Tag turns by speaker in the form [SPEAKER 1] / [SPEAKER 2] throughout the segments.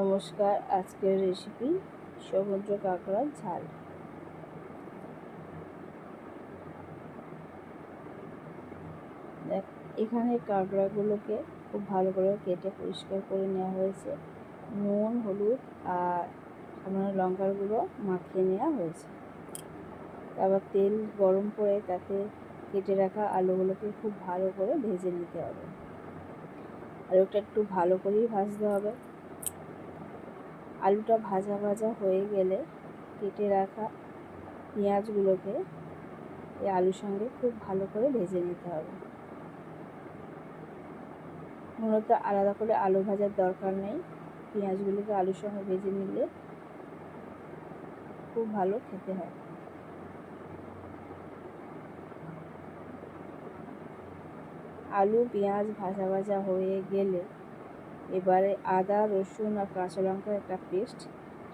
[SPEAKER 1] নমস্কার, আজকের রেসিপি সমুদ্র কাঁকড়ার ঝাল। এখানে কাঁকড়াগুলোকে খুব ভালো করে কেটে পরিষ্কার করে নেওয়া হয়েছে। নুন, হলুদ আর সামান্য লঙ্কার গুঁড়ো মাখিয়ে নেওয়া হয়েছে। তারপর তেল গরম করে তাতে কেটে রাখা আলুগুলোকে খুব ভালো করে ভেজে নিতে হবে। আলুটা একটু ভালো করেই ভাজতে হবে। আলুটা ভাজা ভাজা হয়ে গেলে কেটে রাখা পেঁয়াজগুলোকে এই আলুর সঙ্গে খুব ভালো করে ভেজে নিতে হবে। মূলত আলাদা করে আলু ভাজার দরকার নেই। পেঁয়াজগুলোকে আলুর সঙ্গে ভেজে নিলে খুব ভালো খেতে হয়। আলু, পেঁয়াজ ভাজা ভাজা হয়ে গেলে এবারে আদা, রসুন আর কাঁচা লঙ্কার একটা পেস্ট,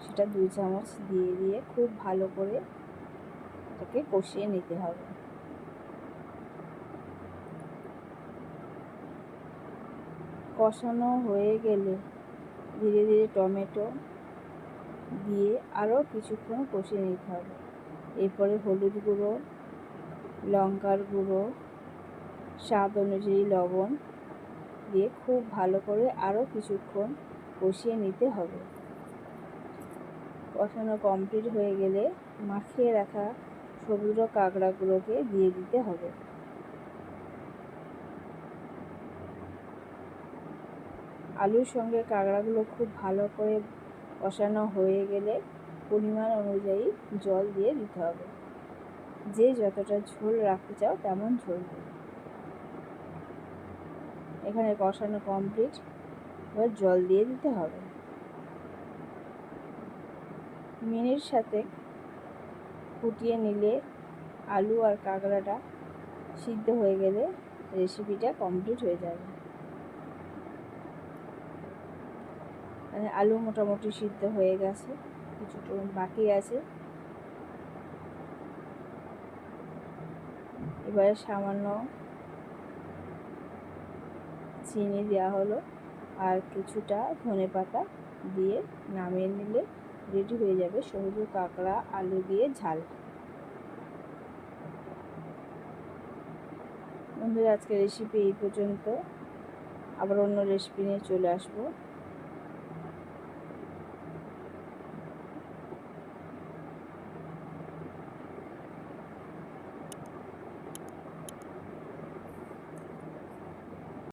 [SPEAKER 1] সেটা দুই চামচ দিয়ে দিয়ে খুব ভালো করে এটাকে কষিয়ে নিতে হবে। কষানো হয়ে গেলে ধীরে ধীরে টমেটো দিয়ে আরও কিছুক্ষণ কষিয়ে নিতে হবে। এরপরে হলুদ গুঁড়ো, লঙ্কার গুঁড়ো, স্বাদ অনুযায়ী লবণ দিয়ে খুব ভালো করে আরও কিছুক্ষণ কষিয়ে নিতে হবে। কষানো কমপ্লিট হয়ে গেলে মাখিয়ে রাখা সমুদ্র কাঁকড়াগুলোকে দিয়ে দিতে হবে। আলুর সঙ্গে কাঁকড়াগুলো খুব ভালো করে কষানো হয়ে গেলে পরিমাণ অনুযায়ী জল দিয়ে দিতে হবে। যে যতটা ঝোল রাখতে চাও তেমন ঝোল দেবে। এখানে কষানো কমপ্লিট এবার জল দিয়ে দিতে হবে। মিনির সাথে ফুটিয়ে নিলে আলু আর কাঁকড়াটা সিদ্ধ হয়ে গেলে রেসিপিটা কমপ্লিট হয়ে যাবে। মানে আলু মোটামুটি সিদ্ধ হয়ে গেছে, কিছুটা বাকি আছে। এবারে সামান্য চিনি দেওয়া হলো আর কিছুটা ধনে পাতা দিয়ে নামিয়ে নিলে রেডি হয়ে যাবে সবুজ কাঁকড়া আলু দিয়ে ঝাল। বন্ধুরা, আজকের রেসিপি এই পর্যন্ত। আবার অন্য রেসিপি নিয়ে চলে আসব।